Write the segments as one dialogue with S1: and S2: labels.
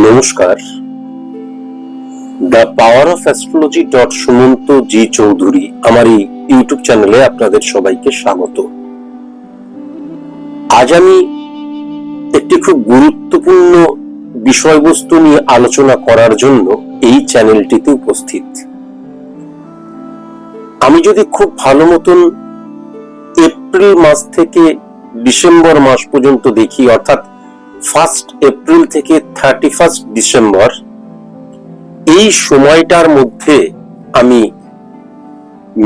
S1: নমস্কার। The power of astrology dot Sumanta G Chowdhury আমার এই ইউটিউব চ্যানেলে আপনাদের সবাইকে স্বাগত। আজ আমি একটি খুব গুরুত্বপূর্ণ বিষয়বস্তু নিয়ে আলোচনা করার জন্য এই চ্যানেলটিতে উপস্থিত। আমি যদি খুব ভালো মতন এপ্রিল মাস থেকে ডিসেম্বর মাস পর্যন্ত দেখি, অর্থাৎ ফার্স্ট এপ্রিল থেকে থার্টি ফার্স্ট ডিসেম্বর, এই সময়টার মধ্যে আমি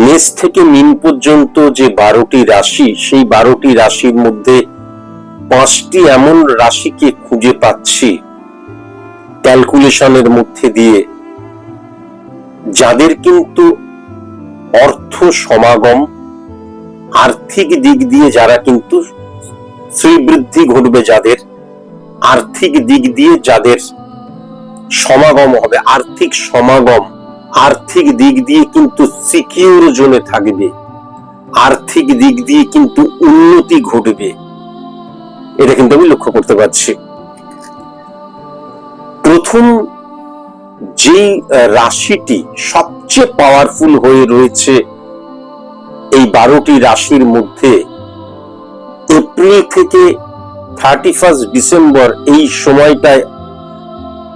S1: মেষ থেকে মিন পর্যন্ত যে বারোটি রাশি, সেই বারোটি রাশির মধ্যে পাঁচটি এমন রাশিকে খুঁজে পাচ্ছি। ক্যালকুলেশনের মধ্যে দিয়ে যাদের কিন্তু অর্থ সমাগম, আর্থিক দিক দিয়ে যারা কিন্তু শ্রীবৃদ্ধি ঘটবে যাদের আর্থিক দিক দিয়ে যাদের সমাগম হবে আর্থিক সমাগম আর্থিক দিক দিয়ে কিন্তু সিকিউর জোনে থাকবে। আর্থিক দিক দিয়ে কিন্তু উন্নতি ঘটবে। এটা কিন্তু আমি লক্ষ্য করতে পারছি। প্রথম আহ, রাশিটি সবচেয়ে পাওয়ারফুল হয়ে রয়েছে এই বারোটি রাশির মধ্যে এপ্রিল থেকে থার্টি ফার্স্ট ডিসেম্বর এই সময়টায়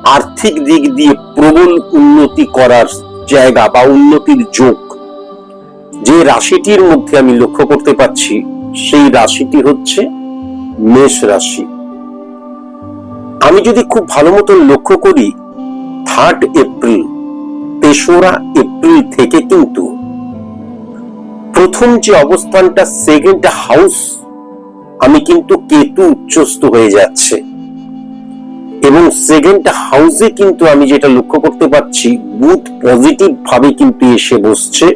S1: আর্থিক দিক দিয়ে প্রবল উন্নতি করার জায়গা বা উন্নতির যোগ যে রাশিটির মধ্যে আমি লক্ষ্য করতে পাচ্ছি সেই রাশিটি হচ্ছে মেষ রাশি। আমি যদি খুব ভালো মতো লক্ষ্য করি থার্ড এপ্রিল তেসরা এপ্রিল থেকে কিন্তু প্রথম যে অবস্থানটা সেকেন্ড হাউস আমি কিন্তু কেতু উচ্চস্ত হয়ে যাচ্ছে। এবং সেকেন্ড হাউসে কিন্তু আমি যেটা লক্ষ্য করতে পারছি বুথ পজিটিভ ভাবে কিন্তু এসে বসছে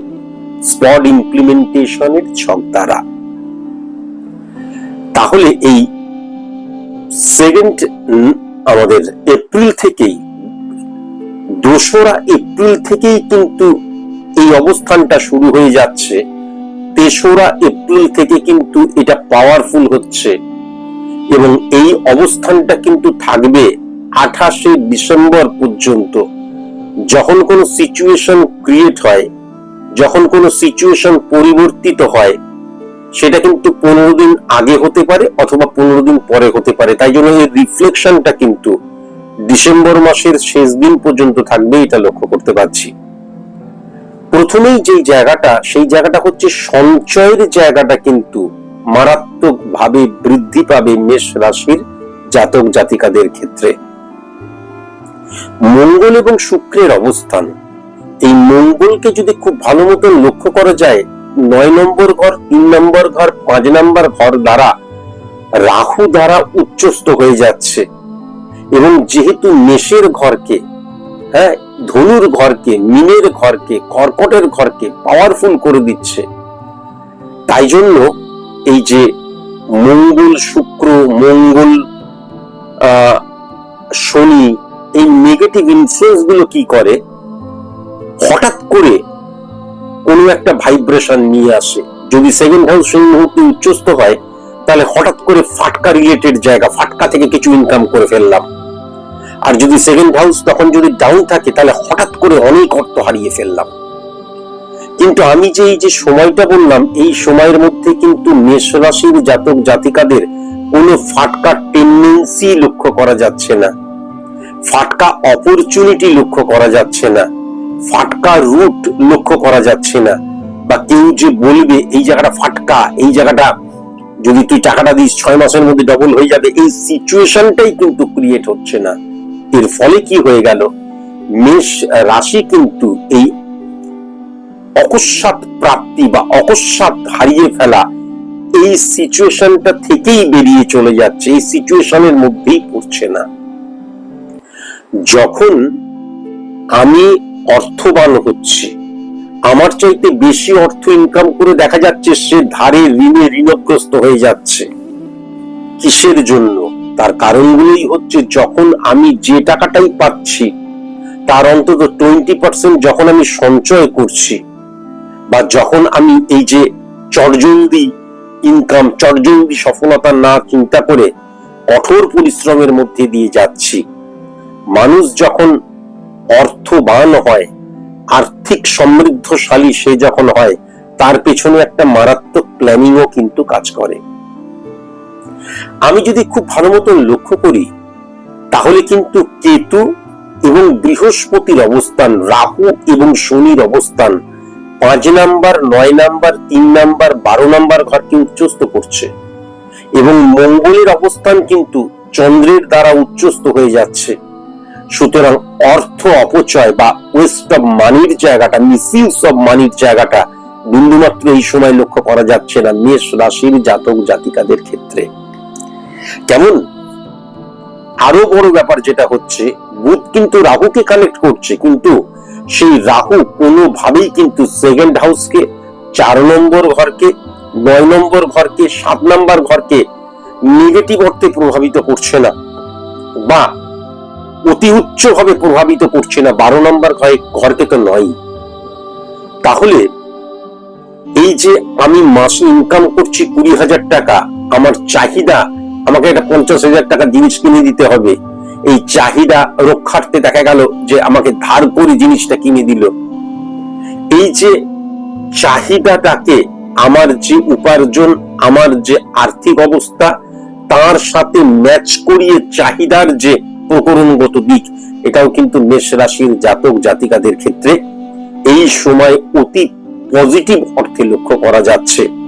S1: স্পট ইমপ্লিমেন্টেশনের ছক দ্বারা। তাহলে এই সেকেন্ড আমাদের এপ্রিল থেকেই, দোসরা এপ্রিল থেকেই কিন্তু এই অবস্থানটা শুরু হয়ে যাচ্ছে। তেসরা এপ্রিল থেকে কিন্তু এটা পাওয়ারফুল হচ্ছে। এবং এই অবস্থানটা কিন্তু থাকবে আঠাশে ডিসেম্বর পর্যন্ত। যখন কোনো সিচুয়েশন ক্রিয়েট হয়, যখন কোনো সিচুয়েশন পরিবর্তিত হয়, সেটা কিন্তু পনেরো দিন আগে হতে পারে অথবা পনেরো দিন পরে হতে পারে। তাই জন্য এই রিফ্লেকশনটা কিন্তু ডিসেম্বর মাসের শেষ দিন পর্যন্ত থাকবে, এটা লক্ষ্য করতে পারছি। প্রথমেই যেই জায়গাটা, সেই জায়গাটা হচ্ছে সঞ্চয়ের জায়গাটা কিন্তু মারাত্মক ভাবে বৃদ্ধি পাবে মেষ রাশির জাতক জাতিকাদের ক্ষেত্রে। মঙ্গল এবং শুক্রের অবস্থান। এই মঙ্গলকে যদি খুব ভালো মতো লক্ষ্য করা যায়, নয় নম্বর ঘর, তিন নম্বর ঘর, পাঁচ নম্বর ঘর দ্বারা রাহু দ্বারা উচ্চস্ত হয়ে যাচ্ছে। এবং যেহেতু মেষের ঘরকে হ্যাঁ ধনুর ঘরকে, মিনের ঘরকে, কর্কটের ঘরকে পাওয়ারফুল করে দিচ্ছে। তাই জন্য এই যে মঙ্গল শুক্র, মঙ্গল শনি এই নেগেটিভ ইনফ্লুয়েন্সগুলো কি করে? হঠাৎ করে কোনো একটা ভাইব্রেশন নিয়ে আসে। যদি সেকেন্ড হাউস সেই মুহূর্তে উচ্চস্থ হয়, তাহলে হঠাৎ করে ফাটকা রিলেটেড জায়গা, ফাটকা থেকে কিছু ইনকাম করে ফেললাম। আর যদি সেকেন্ড হাউস তখন যদি ডাউন থাকে, তাহলে হঠাৎ করে অনেক অর্থ হারিয়ে ফেললাম। কিন্তু আমি যে এই যে সময়টা বললাম, এই সময়ের মধ্যে কিন্তু মেষ রাশির জাতক জাতিকাদের কোনো ফাটকা টেন্ডেন্সি লক্ষ্য করা যাচ্ছে না। ফাটকা অপরচুনিটি লক্ষ্য করা যাচ্ছে না। ফাটকা রুট লক্ষ্য করা যাচ্ছে না। বা কেউ যে বলবে, এই জায়গাটা ফাটকা, এই জায়গাটা যদি তুই টাকাটা দিস, ছয় মাসের মধ্যে ডবল হয়ে যাবে, এই সিচুয়েশনটাই কিন্তু ক্রিয়েট হচ্ছে না। এর ফলে কি হয়ে গেল? মেষ রাশি কিন্তু এই অকস্মাৎ প্রাপ্তি বা অকস্মাৎ হারিয়ে ফেলা এই সিচুয়েশনটা থেকেই বেরিয়ে চলে যাচ্ছে। এই সিচুয়েশনের মধ্যেই পড়ছে না। যখন আমি অর্থবান হচ্ছি, আমার চাইতে বেশি অর্থ ইনকাম করে দেখা যাচ্ছে সে ধারে ঋণে ঋণগ্রস্ত হয়ে যাচ্ছে। কিসের জন্য? তার কারণগুলোই হচ্ছে যখন আমি যে টাকাটাই পাচ্ছি, তার অন্তত টোয়েন্টি পার্সেন্ট যখন আমি সঞ্চয় করছি বা যখন আমি এই যে চটজলদি ইনকাম চটজলদি সফলতা না চিন্তা করে কঠোর পরিশ্রমের মধ্যে দিয়ে যাচ্ছি, মানুষ যখন অর্থবান হয়, আর্থিক সমৃদ্ধশালী সে যখন হয়, তার পেছনে একটা মারাত্মক প্ল্যানিংও কিন্তু কাজ করে। আমি যদি খুব ভালো মতন লক্ষ্য করি, তাহলে কিন্তু কেতু এবং বৃহস্পতির অবস্থান, রাহু এবং শনির অবস্থান, পাঁচ নাম্বার, নয় নাম্বার, তিন নাম্বার, বারো নাম্বার ঘরকে উচ্চস্ত করছে। এবং মঙ্গলের অবস্থান কিন্তু চন্দ্রের দ্বারা উচ্চস্ত হয়ে যাচ্ছে। সুতরাং অর্থ অপচয় বা ওয়েস্ট অফ মানির জায়গাটা মিসইউজ অফ মানির জায়গাটা বিন্দুমাত্র এই সময় লক্ষ্য করা যাচ্ছে না, মেষ রাশির জাতক জাতিকাদের ক্ষেত্রে। কেমন? আরও বড় ব্যাপার যেটা হচ্ছে, বুধ কিন্তু রাহুকে কানেক্ট করছে, কিন্তু সেই রাহু কোনোভাবেই কিন্তু সেকেন্ড হাউসকে চার নম্বর ঘরকে, নয় নম্বর ঘরকে, সাত নম্বর ঘরকে নেগেটিভ অর্থে প্রভাবিত করছে না বা অতি উচ্চ ভাবে প্রভাবিত করছে না, বারো নম্বর ঘরে ঘরকে তো নয় তাহলে এই যে আমি মাসে ইনকাম করছি কুড়ি হাজার টাকা, আমার চাহিদা আমাকে একটা পঞ্চাশ হাজার টাকা জিনিস কিনে দিতে হবে। এই চাহিদা রক্ষার্থে দেখা গেল যে আমাকে ধার করে জিনিসটা কিনে দিল। এই যে চাহিদাটাকে আমার যে উপার্জন, আমার যে আর্থিক অবস্থা, তার সাথে ম্যাচ করিয়ে চাহিদার যে প্রকরণগত দিক, এটাও কিন্তু মেষ রাশির জাতক জাতিকাদের ক্ষেত্রে এই সময় অতি পজিটিভ অর্থে লক্ষ্য করা যাচ্ছে।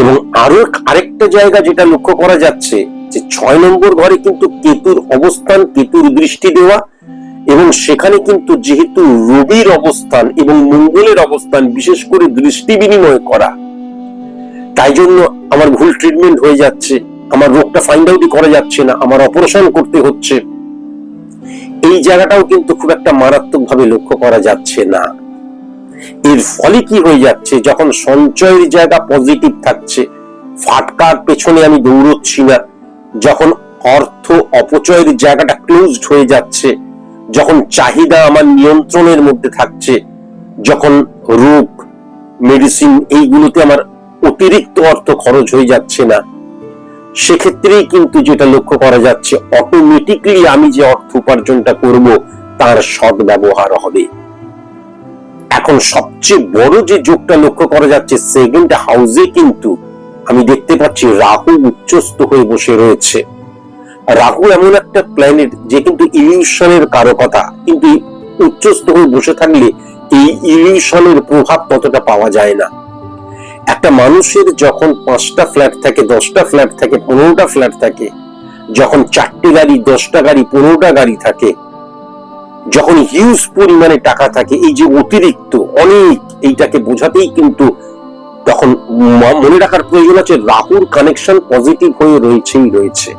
S1: এবং আরও আরেকটা জায়গা যেটা লক্ষ্য করা যাচ্ছে, যে ছয় নম্বর ঘরে কিন্তু কেতুর অবস্থান, কেতুর দৃষ্টি দেওয়া এবং সেখানে কিন্তু যেহেতু রবির অবস্থান এবং মঙ্গলের অবস্থান, বিশেষ করে দৃষ্টি বিনিময় করা। তাই জন্য আমার ভুল ট্রিটমেন্ট হয়ে যাচ্ছে, আমার রোগটা ফাইন্ড আউটই করা যাচ্ছে না, আমার অপারেশন করতে হচ্ছে। এই জায়গাটাও কিন্তু খুব একটা মারাত্মক ভাবে লক্ষ্য করা যাচ্ছে না। এর ফলে কি হয়ে যাচ্ছে? যখন সঞ্চয়ের জায়গা পজিটিভ থাকছে, ফাটকার পেছনে আমি দৌড়চ্ছি না। যখন অর্থ অপচয়ের জায়গাটা ক্লোজড হয়ে যাচ্ছে, যখন চাহিদা আমার নিয়ন্ত্রণের মধ্যে থাকছে, যখন রোগ মেডিসিন এইগুলোতে আমার অতিরিক্ত অর্থ খরচ হয়ে যাচ্ছে না, সেক্ষেত্রেই কিন্তু যেটা লক্ষ্য করা যাচ্ছে অটোমেটিকলি আমি যে অর্থ উপার্জনটা করব, তার সৎ ব্যবহার হবে। এখন সবচেয়ে বড় যে যোগটা লক্ষ্য করা যাচ্ছে সেকেন্ড হাউসে কিন্তু আমি দেখতে পাচ্ছি রাহু উচ্চস্থ হয়ে বসে রয়েছে। রাহু এমন একটা প্ল্যানেট যে কিন্তু ইলিউশনের কারও কথা, কিন্তু উচ্চস্থ হয়ে বসে থাকলে এই ইলিউশনের প্রভাব ততটা পাওয়া যায় না। একটা মানুষের যখন পাঁচটা ফ্ল্যাট থাকে, দশটা ফ্ল্যাট থাকে, পনেরোটা ফ্ল্যাট থাকে, যখন চারটে গাড়ি, দশটা গাড়ি, পনেরোটা গাড়ি থাকে যখন হিউজ পরিমাণে টাকা থাকে, এই যে অতিরিক্ত অনেক, এইটাকে বোঝাতেই কিন্তু তখন মনে রাখার প্রয়োজন আছে, রাহুর কানেকশন পজিটিভ হয়ে রয়েছেই রয়েছে।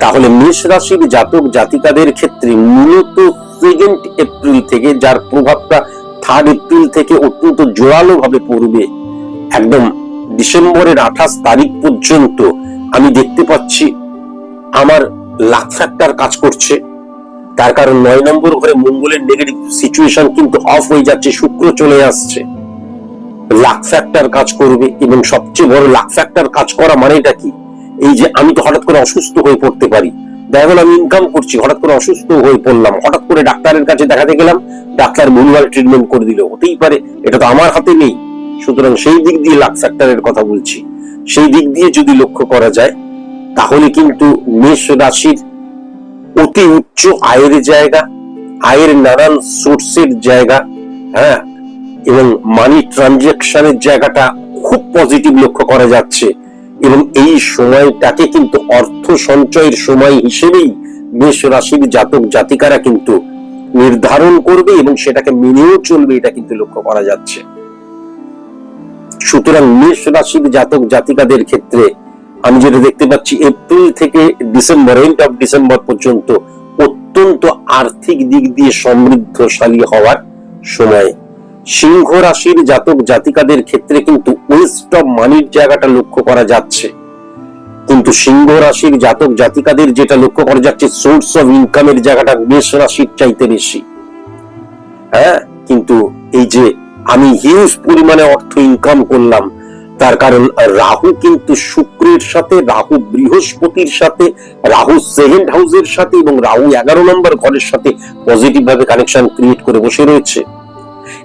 S1: তাহলে মেষ রাশির জাতক জাতিকাদের ক্ষেত্রে মূলত সেকেন্ড এপ্রিল থেকে, যার প্রভাবটা থার্ড এপ্রিল থেকে অত্যন্ত জোরালো ভাবে পড়বে, একদম ডিসেম্বরের আঠাশ তারিখ পর্যন্ত আমি দেখতে পাচ্ছি, আমার লাখ ফ্যাক্টর কাজ করছে। তার কারণ নয় নম্বর ঘরে মঙ্গলের নেগেটিভ সিচুয়েশন কিন্তু অফ হয়ে যাচ্ছে, শুক্র চলে আসছে। লাখ ফ্যাক্টর কাজ করবে এবং সবচেয়ে বড় লাখ ফ্যাক্টর কাজ করা মানেটা কি? এই যে আমি তো হঠাৎ করে অসুস্থ হয়ে পড়তে পারি। দেখা গেল আমি ইনকাম করছি, হঠাৎ করে অসুস্থ হয়ে পড়লাম। হঠাৎ করে ডাক্তারের কাছে দেখাতে গেলাম, ডাক্তার ভুলভাল ট্রিটমেন্ট করে দিল। হতেই পারে, এটা তো আমার হাতে নেই। সুতরাং সেই দিক দিয়ে লাখ ফ্যাক্টরের কথা বলছি। সেই দিক দিয়ে যদি লক্ষ্য করা যায়, তাহলে কিন্তু মেষ রাশির অতি উচ্চ আয়ের জায়গা, আয়ের নানান সোর্সের জায়গা হ্যাঁ এবং মানি ট্রানজাকশনের জায়গাটা খুব পজিটিভ লক্ষ্য করা যাচ্ছে। এবং এই সময়টাকে কিন্তু অর্থ সঞ্চয়ের সময় হিসেবেই মেষ রাশির জাতক জাতিকারা কিন্তু নির্ধারণ করবে এবং সেটাকে মেনেও চলবে, এটা কিন্তু লক্ষ্য করা যাচ্ছে। সুতরাং মেষ রাশির জাতক জাতিকাদের ক্ষেত্রে আমি যেটা দেখতে পাচ্ছি, এপ্রিল থেকে ডিসেম্বর এন্ড অফ ডিসেম্বর পর্যন্ত অত্যন্ত আর্থিক দিক দিয়ে সমৃদ্ধশালী হওয়ার সময়। সিংহ রাশির জাতক জাতিকাদের ক্ষেত্রে কিন্তু ওয়েস্ট অফ মানির জায়গাটা লক্ষ্য করা যাচ্ছে। কিন্তু সিংহ রাশির জাতক জাতিকাদের যেটা লক্ষ্য করা যাচ্ছে সোর্স অফ ইনকামের জায়গাটা মেষ রাশির চাইতে বেশি। হ্যাঁ কিন্তু এই যে আমি হিউজ পরিমাণে অর্থ ইনকাম করলাম তার কারণ রাহু কিন্তু শুক্রের সাথে, রাহু বৃহস্পতির সাথে, রাহু সেকেন্ড হাউসের সাথে এবং রাহু এগারো নম্বর ঘরের সাথে পজিটিভ ভাবে কানেকশন ক্রিয়েট করে বসে রয়েছে।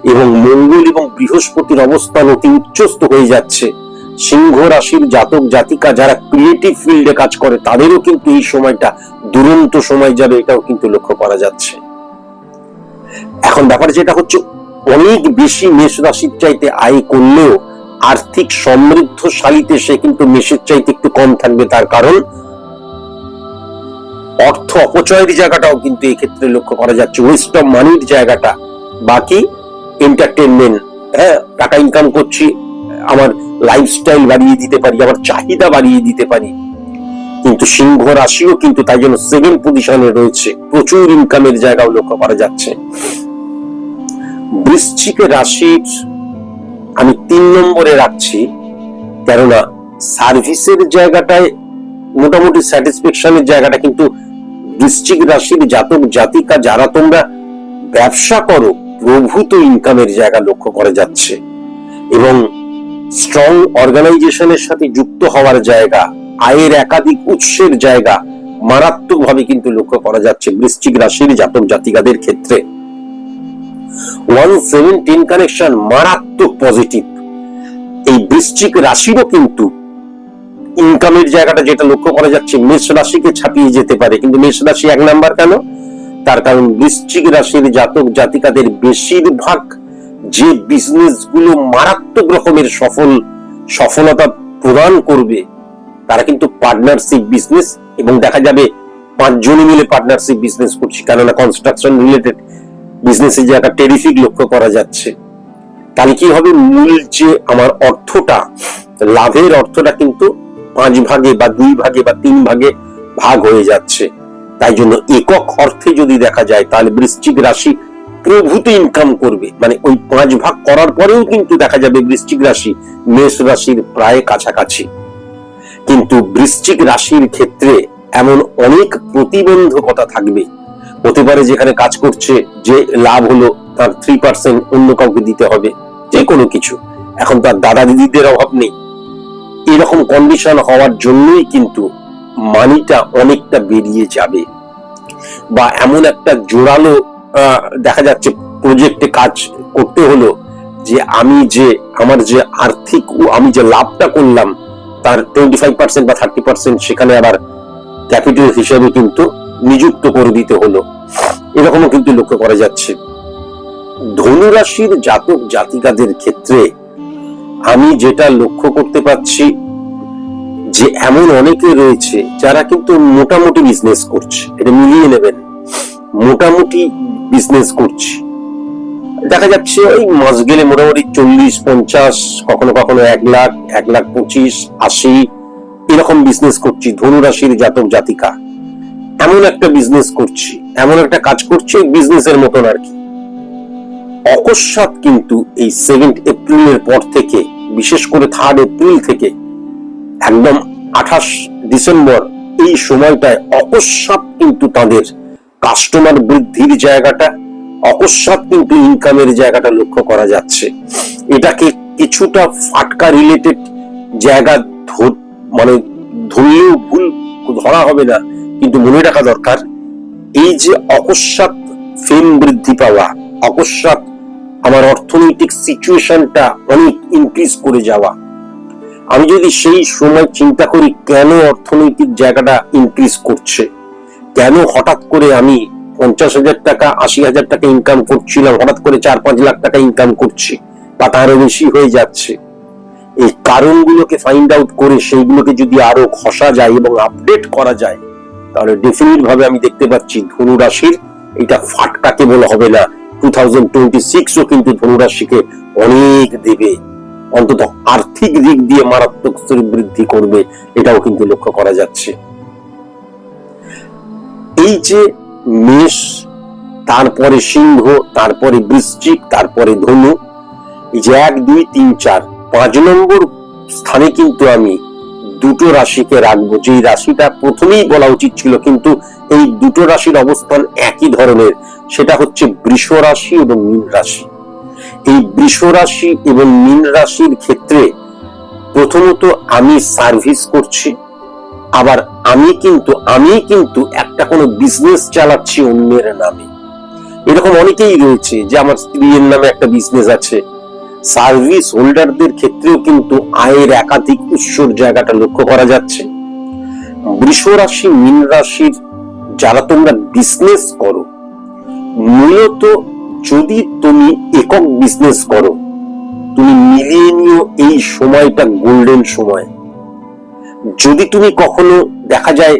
S1: এবং মঙ্গল এবং বৃহস্পতির অবস্থান অতি উচ্চস্ত হয়ে যাচ্ছে। সিংহ রাশির জাতক, জাতিকা যারা ক্রিয়েটিভ ফিল্ডে কাজ করে, তাদেরও কিন্তু এই সময়টা দুরন্ত সময় যাবে, এটাও কিন্তু লক্ষ্য করা যাচ্ছে। এখন ব্যাপার যেটা হচ্ছে, অনেক বেশি মেষ রাশির চাইতে আয় করলেও আর্থিক সমৃদ্ধশালীতে সে কিন্তু মেষের চাইতে একটু কম থাকবে, তার কারণ অর্থ অপচয়ের জায়গাটাও কিন্তু এই ক্ষেত্রে লক্ষ্য করা যাচ্ছে। ওয়েস্ট অফ মানির জায়গাটা। বাকি এন্টারটেনমেন্ট হ্যাঁ টাকা ইনকাম করছি, আমার লাইফস্টাইল বাড়িয়ে দিতে পারি, আমার চাহিদা বাড়িয়ে দিতে পারি। কিন্তু সিংহ রাশিও কিন্তু তাই জন্য সেকেন্ড পজিশনে রয়েছে। প্রচুর ইনকামের জায়গাও লক্ষ্য করা যাচ্ছে। বৃশ্চিক রাশির আমি তিন নম্বরে রাখছি, কেননা সার্ভিসের জায়গাটায় মোটামুটি স্যাটিসফ্যাকশনের জায়গাটা কিন্তু বৃশ্চিক রাশির জাতক, জাতিকা যারা তোমরা ব্যবসা করো, প্রভূত ইনকামের জায়গা লক্ষ্য করা যাচ্ছে। এবং স্ট্রং অর্গানাইজেশনের সাথে যুক্ত হওয়ার জায়গা, আয়ের একাধিক উৎসের জায়গা মারাত্মকভাবে কিন্তু লক্ষ্য করা যাচ্ছে বৃশ্চিক রাশির জাতক, জাতিকাদের ক্ষেত্রে। ওয়ান সেভেন্টিন কানেকশন মারাত্মক পজিটিভ এই বৃশ্চিক রাশিরও কিন্তু ইনকামের জায়গাটা যেটা লক্ষ্য করা যাচ্ছে, মেষ রাশিকে ছাপিয়ে যেতে পারে। কিন্তু মেষ রাশি এক নাম্বার কেন? তার কারণ বৃশ্চিক রাশির জাতক জাতিকাদের বেশিরভাগ যে মারাত্মক রকমের সফল, সফলতা প্রদান করবে, তারা কিন্তু পার্টনারশিপ বিজনেস এবং দেখা যাবে পাঁচজনে মিলে পার্টনারশিপ বিজনেস করছি। কেননা কনস্ট্রাকশন রিলেটেড বিজনেসের জায়গা টেরিফিক লক্ষ্য করা যাচ্ছে, তাহলে কি হবে? মূল যে আমার অর্থটা, লাভের অর্থটা কিন্তু পাঁচ ভাগে বা দুই ভাগে বা তিন ভাগে ভাগ হয়ে যাচ্ছে। তাই জন্য একক অর্থে যদি দেখা যায়, তাহলে বৃশ্চিক রাশি প্রভূত ইনকাম করবে। মানে ওই পাঁচ ভাগ করার পরেও কিন্তু দেখা যাবে বৃশ্চিক রাশি, মেষ রাশির প্রায় কাছাকাছি। কিন্তু বৃশ্চিক রাশির ক্ষেত্রে এমন অনেক প্রতিবন্ধকতা থাকবে। হতে পারে যেখানে কাজ করছে, যে লাভ হলো, তার থ্রি পার্সেন্ট অন্য কাউকে দিতে হবে, যে কোনো কিছু। এখন তার দাদা দিদিদের অভাব নেই। এরকম কন্ডিশন হওয়ার জন্যই কিন্তু মানিটা অনেকটা বেরিয়ে যাবে। বা এমন একটা জোরালো দেখা যাচ্ছে প্রজেক্টে কাজ করতে হলো যে আমি যে, আমার যে আর্থিক আমি যে লাভটা করলাম, তার টোয়েন্টি ফাইভ পার্সেন্ট বা থার্টি পার্সেন্ট সেখানে আবার ক্যাপিটাল হিসেবে কিন্তু নিযুক্ত করে দিতে হলো। এরকমও কিন্তু লক্ষ্য করা যাচ্ছে। ধনুরাশির জাতক জাতিকাদের ক্ষেত্রে আমি যেটা লক্ষ্য করতে পাচ্ছি যে এমন অনেকে রয়েছে যারা কিন্তু মোটামুটি বিজনেস করছে। এটা মিলিয়ে নেবেন। মোটামুটি বিজনেস করছে। দেখা যাচ্ছে ওই মাস গেলে মোটামুটি চল্লিশ, পঞ্চাশ, কখনো কখনো এক লাখ এক লাখ পঁচিশ, আশি, এরকম বিজনেস করছি ধনুরাশির জাতক জাতিকা। এমন একটা বিজনেস করছি, এমন একটা কাজ করছি বিজনেসের মতন আর কি। অকস্মাৎ কিন্তু এই সেকেন্ড এপ্রিলের পর থেকে, বিশেষ করে থার্ড এপ্রিল থেকে, একদম আঠাশ ডিসেম্বর এই সময়টায় অকস্মাৎ কিন্তু তাদের কাস্টমার বৃদ্ধির জায়গাটা, অকস্মাৎ কিন্তু ইনকামের জায়গাটা লক্ষ্য করা যাচ্ছে। এটাকে কিছুটা ফাটকা রিলেটেড জায়গা মানে ধরলেও ভুল ধরা হবে না। কিন্তু মনে রাখা দরকার, এই যে অকস্মাৎ ফেম বৃদ্ধি পাওয়া, অকস্মাৎ আমার অর্থনৈতিক সিচুয়েশনটা অনেক ইনক্রিজ করে যাওয়া, আমি যদি সেই সময় চিন্তা করি কেন অর্থনৈতিক জায়গাটা ইনক্রিজ করছে, কেন হঠাৎ করে আমি পঞ্চাশ হাজার টাকা, আশি হাজার টাকা ইনকাম করছিলাম, হঠাৎ করে চার পাঁচ লাখ টাকা ইনকাম করছি, বা তারও বেশি হয়ে যাচ্ছে, এই কারণগুলোকে ফাইন্ড আউট করে সেইগুলোকে যদি আরও ঘষা যায় এবং আপডেট করা যায় তাহলে ডেফিনিট ভাবে আমি দেখতে পাচ্ছি ধনু রাশির এটা ফাটকা কেবল হবে না। টু থাউজেন্ড টোয়েন্টি সিক্সও কিন্তু ধনুরাশিকে অনেক দেবে। অন্তত আর্থিক দিক দিয়ে মারাত্মক বৃদ্ধি করবে, এটাও কিন্তু লক্ষ্য করা যাচ্ছে। এই যে মেষ, তারপরে সিংহ, তারপরে বৃশ্চিক, তারপরে ধনু, এই যে এক, দুই, তিন, চার, পাঁচ নম্বর স্থানে কিন্তু আমি দুটো রাশিকে রাখব। যেই রাশিটা প্রথমেই বলা উচিত ছিল, কিন্তু এই দুটো রাশির অবস্থান একই ধরনের। সেটা হচ্ছে বৃষ রাশি এবং মীন রাশি। এই বৃষ রাশি এবং মীন রাশির ক্ষেত্রে প্রথমত আমি সার্ভিস করছি, আবার আমি কিন্তু আমি কিন্তু একটা কোনো বিজনেস চালাচ্ছি অন্যের নামে। এরকম অনেকেই রয়েছে যে আমার স্ত্রীর নামে একটা বিজনেস আছে সার্ভিস হোল্ডারদের ক্ষেত্রেও কিন্তু আয়ের একাধিক উৎসর জায়গাটা লক্ষ্য করা যাচ্ছে। বৃষ রাশি মীন রাশির যারা তোমরা বিজনেস করো, মূলত যদি তুমি একক বিজনেস করো, তুমি মিলিয়ে নিও এই সময়টা গোল্ডেন সময়। যদি তুমি কখনো দেখা যায়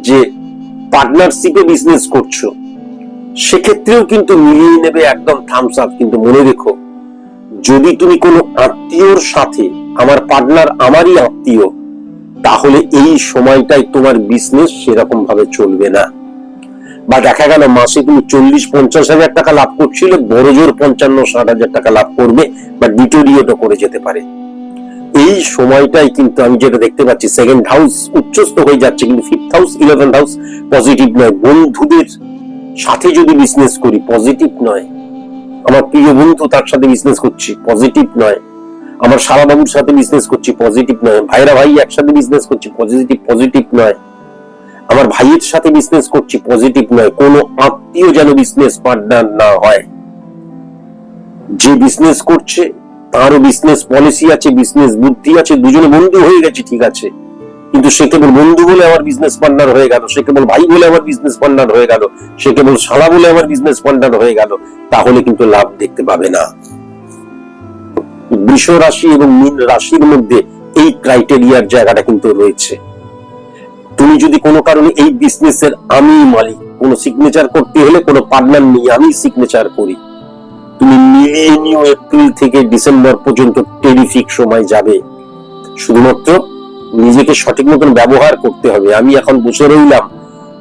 S1: যে পার্টনারশিপে বিজনেস করছ, সেক্ষেত্রেও কিন্তু মিলিয়ে নেবে একদম থামস আপ কিন্তু মনে রেখো। যদি তুমি কোনো আত্মীয়র সাথে আমার পার্টনার আমারই আত্মীয়, তাহলে এই সময়টাই তোমার বিজনেস সেরকম ভাবে চলবে না। বা দেখা গেল মাসে তুমি চল্লিশ পঞ্চাশ হাজার টাকা লাভ করছিলে, বড় জোর পঞ্চান্ন ষাট হাজার টাকা লাভ করবে বা ডিটোরিয়েটও করে যেতে পারে। এই সময়টাই কিন্তু আমি যেটা দেখতে পাচ্ছি সেকেন্ড হাউস উচ্চস্থ হয়ে যাচ্ছে, কিন্তু fifth house eleventh house positive নয়। বন্ধুদের সাথে যদি বিজনেস করি পজিটিভ নয়। আমার প্রিয় বন্ধু তার সাথে বিজনেস করছি পজিটিভ নয়। আমার সারা বাবুর সাথে বিজনেস করছি পজিটিভ নয়। ভাইরা ভাই একসাথে বিজনেস করছি পজিটিভ পজিটিভ নয়। আমার ভাইয়ের সাথে বিজনেস করছি পজিটিভ নয়। কোনো আত্মীয় যেন বিজনেস পার্টনার না হয়। যে বিজনেস করছে, তারও বিজনেস পলিসি আছে বিজনেস বুদ্ধি আছে, দুজনে বন্ধু হয়ে গেছে, ঠিক আছে। কিন্তু সে কেবল বন্ধু বলে আমার বিজনেস পার্টনার হয়ে গেল, সে কেবল ভাই বলে আমার বিজনেস পার্টনার হয়ে গেল, সে কেবল শালা বলে আমার বিজনেস পার্টনার হয়ে গেল, তাহলে কিন্তু লাভ দেখতে পাবে না। বৃষ রাশি এবং মীন রাশির মধ্যে এই ক্রাইটেরিয়ার জায়গাটা কিন্তু রয়েছে। তুমি যদি কোনো কারণে এই বিজনেসের আমি মালিক, কোনো সিগনেচার করতে হলে কোনো পার্টনার নিয়ে আমি সিগনেচার করি। তুমি মিলিয়ে নিও এপ্রিল থেকে ডিসেম্বর পর্যন্ত টেরিফিক সময় যাবে। শুধুমাত্র নিজেকে সঠিক মতন ব্যবহার করতে হবে। আমি এখন বসে রইলাম,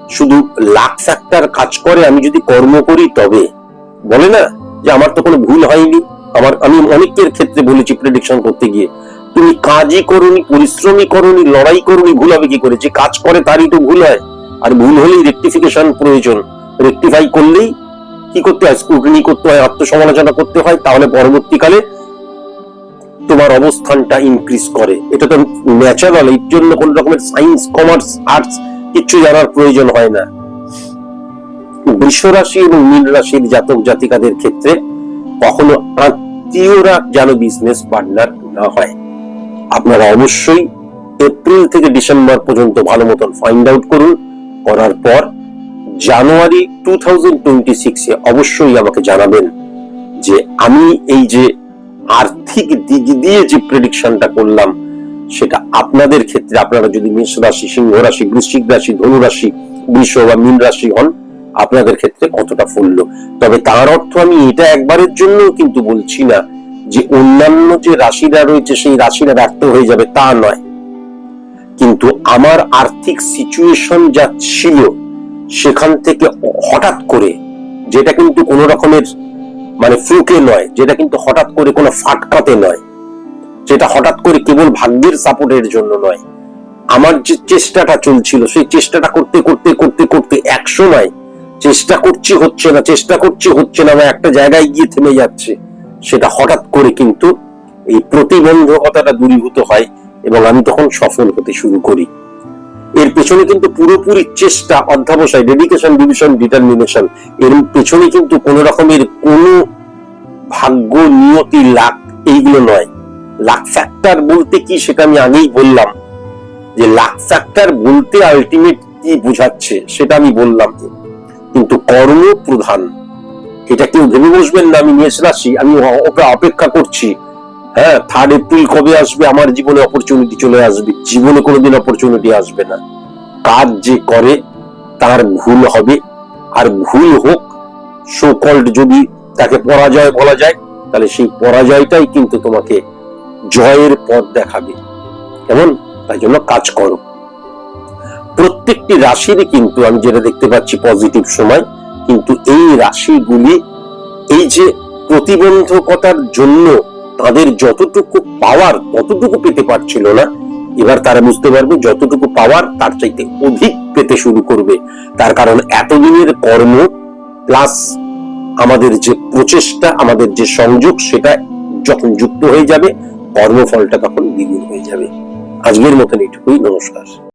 S1: শুধু লাখ ফ্যাক্টর কাজ করে আমি যদি কর্ম করি তবে। বলে না যে আমার তো কোনো ভুল হয়নি। আমার, আমি অনেকের ক্ষেত্রে বলেছি প্রেডিকশন করতে গিয়ে। তুমি কাজই করনি, পরিশ্রমই করনি, লড়াই করনি, ভুল হবে কি করে? যে কাজ করে তারই তো ভুল হয়। আর ভুল হলেই রেকটিফিকেশন প্রয়োজন। রেকটিফাই করলেই কি করতে হয়? স্ক্রুটিনি করতে হয়, আত্মসমালোচনা করতে হয়। তাহলে পরবর্তীকালে তোমার অবস্থানটা ইনক্রিজ করে। এটা তো ন্যাচারাল এর জন্য কোন রকমের সায়েন্স কমার্স আর্টস কিচ্ছু জানার প্রয়োজন হয় না। বৃষ রাশি এবং মীন রাশির জাতক জাতিকাদের ক্ষেত্রে কখনো আত্মীয়রা যেন বিজনেস পার্টনার না হয়। আপনারা অবশ্যই এপ্রিল থেকে ডিসেম্বর পর্যন্ত ভালো মতন ফাইন্ড আউট করুন। করার পর জানুয়ারি টু থাউজেন্ড টোয়েন্টি সিক্সে অবশ্যই আমাকে জানাবেন যে আমি এই যে আর্থিক দিক দিয়ে যে প্রেডিকশনটা করলাম, সেটা আপনাদের ক্ষেত্রে, আপনারা যদি মেষ রাশি, সিংহ রাশি, বৃশ্চিক রাশি, ধনু রাশি, বৃষ বা মীন রাশি হন, আপনাদের ক্ষেত্রে কতটা ফুললো? তবে তার অর্থ আমি এটা একবারের জন্য কিন্তু বলছি না যে অন্যান্য যে রাশিরা রয়েছে, সেই রাশিরা ব্যর্থ হয়ে যাবে তা নয়। কিন্তু আমার আর্থিক সিচুয়েশন যা ছিল, সেখান থেকে হঠাৎ করে, যেটা কিন্তু কোন রকমের মানে ফ্লুকে নয়, যেটা কিন্তু হঠাৎ করে কোনো ফাটকাতে নয়, যেটা হঠাৎ করে কেবল ভাগ্যের সাপোর্টের জন্য নয়। আমার যে চেষ্টাটা চলছিল, সেই চেষ্টাটা করতে করতে করতে করতে এক সময় চেষ্টা করছি, হচ্ছে না, চেষ্টা করছি, হচ্ছে না বা একটা জায়গায় গিয়ে থেমে যাচ্ছে। সেটা হঠাৎ করে কিন্তু এই প্রতিবন্ধকতাটা দূরীভূত হয় এবং আমি তখন সফল হতে শুরু করি। এর পেছনে কিন্তু পুরোপুরি চেষ্টা অধ্যাবসায় ডেডিকেশন ডিভিশন ডিটারমিনেশন এর পেছনে কিন্তু কোন রকমের কোনো ভাগ্য, নিয়তি, লাক এইগুলো নয়। লাক ফ্যাক্টর বলতে কি সেটা আমি আগেই বললাম। যে লাক ফ্যাক্টর বলতে আলটিমেট কি বোঝাচ্ছে সেটা আমি বললাম। কিন্তু কর্ম প্রধান। এটা কেউ ভেবে বসবেন না, আমি মেষ রাশি আমি অপেক্ষা করছি। হ্যাঁ থার্ড এপ্রিল কবে আসবে? আমার জীবনে অপরচুনিটি চলে আসবে। জীবনে কোনোদিন অপরচুনিটি আসবে না। কাজ যে করে, তার ভুল হবে। আর ভুল হোক সো কল্ড যদি তাকে পরাজয় বলা যায়, তাহলে সেই পরাজয়টাই কিন্তু তোমাকে জয়ের পথ দেখাবে। কেমন? তাই জন্য কাজ করো। প্রত্যেকটি রাশিরই কিন্তু আমি যেটা দেখতে পাচ্ছি পজিটিভ সময়, কিন্তু এই রাশিগুলি এই যে প্রতিবন্ধকতার জন্য তাদের যতটুকু পাওয়ার ততটুকু পেতে পারছিল না, এবার তারা বুঝতে পারবে যতটুকু পাওয়ার তার চাইতে অধিক পেতে শুরু করবে। তার কারণ এতদিনের কর্ম প্লাস আমাদের যে প্রচেষ্টা, আমাদের যে সংযোগ, সেটা যখন যুক্ত হয়ে যাবে, কর্মফলটা তখন দ্বিগুণ হয়ে যাবে। আজকের মতন এইটুকুই, নমস্কার।